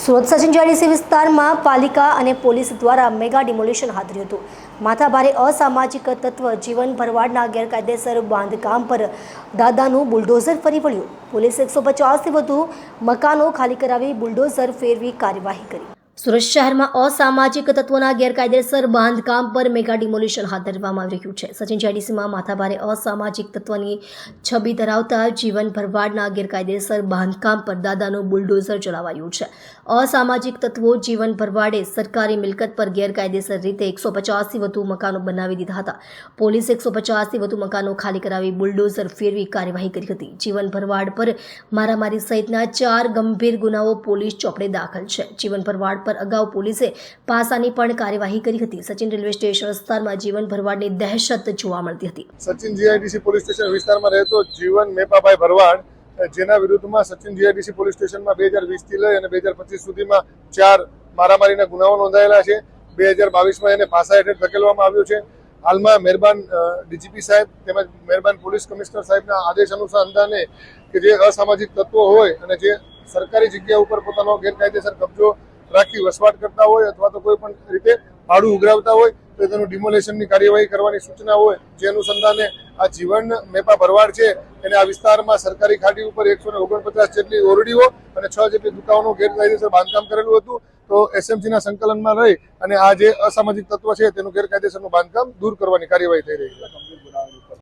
Surat Sachin JDC વિસ્તારમાં પાલિકા અને પોલીસ દ્વારા મેગા ડિમોલિશન હાથ ધર્યું હતું. માથાભારે અસામાજિક તત્વ જીવન ભરવાડના ગેરકાયદેસર બાંધકામ પર દાદાનું બુલડોઝર ફરી વળ્યું. પોલીસે એકસો પચાસથી વધુ મકાનો ખાલી કરાવી બુલડોઝર ફેરવી કાર્યવાહી કરી. સુરત શહેરમાં અસામાજિક તત્વોના ગેરકાયદેસર બાંધકામ પર મેગા ડિમોલિશન હાથ ધરવામાં આવી રહ્યું છે. સચિન જેડીસીમાં માથાભારે અસામાજિક તત્વની છબી ધરાવતા જીવન ભરવાડના ગેરકાયદેસર બાંધકામ પર દાદાનું બુલડોઝર ચલાવાયું છે. અસામાજિક તત્વો જીવન ભરવાડે સરકારી મિલકત પર ગેરકાયદેસર રીતે એકસો પચાસથી વધુ મકાનો બનાવી દીધા હતા. પોલીસે એકસો પચાસથી વધુ મકાનો ખાલી કરાવી બુલડોઝર ફેરવી કાર્યવાહી કરી હતી. જીવન ભરવાડ પર મારામારી સહિતના ચાર ગંભીર ગુનાઓ પોલીસ ચોપડે દાખલ છે. જીવન ભરવાડ પર અગાઉ પોલીસે પાસાની પણ કાર્યવાહી કરી હતી. સચિન રેલવે સ્ટેશન વિસ્તારમાં જીવન ભરવાડની દહેશત જોવા મળતી હતી. સચિન જીઆઈડીસી પોલીસ સ્ટેશન વિસ્તારમાં રહેતો જીવન મેપાભાઈ ભરવાડ જેના વિરુદ્ધમાં સચિન જીઆઈડીસી પોલીસ સ્ટેશનમાં બે હજાર વીસથી લઈ અને બે હજાર પચીસ સુધીમાં ચાર મારામારીના ગુનાઓ નોંધાયેલા છે. બે હજાર બાવીસમાં એને પાસા હેઠળ ધકેલવામાં આવ્યો છે. હાલમાં મહેરબાન ડીજીપી સાહેબ તેમજ મહેરબાન પોલીસ કમિશનર સાહેબના આદેશ અનુસંધાને કે જે અસામાજિક તત્વો હોય અને જે સરકારી જગ્યા ઉપર પોતાનો ગેરકાયદેસર કબજો રાખી વસવાટ કરતા હોય અથવા તો કોઈ પણ રીતે ભાડું ઉઘરાવતા હોય, તો તેનું ડિમોલેશનની કાર્યવાહી કરવાની સૂચના હોય, જે અનુસંધાને આ જીવન મેપા ભરવાડ છે. એને આ વિસ્તારમાં સરકારી ખાડી ઉપર એકસો ઓગણપચાસ જેટલી ઓરડીઓ અને છ જેટલી દુકાનો ગેરકાયદેસર બાંધકામ કરેલું હતું. તો એસએમસીના સંકલનમાં રહી અને આ જે અસામાજિક તત્વ છે, તેનું ગેરકાયદેસરનું બાંધકામ દૂર કરવાની કાર્યવાહી થઈ રહી છે.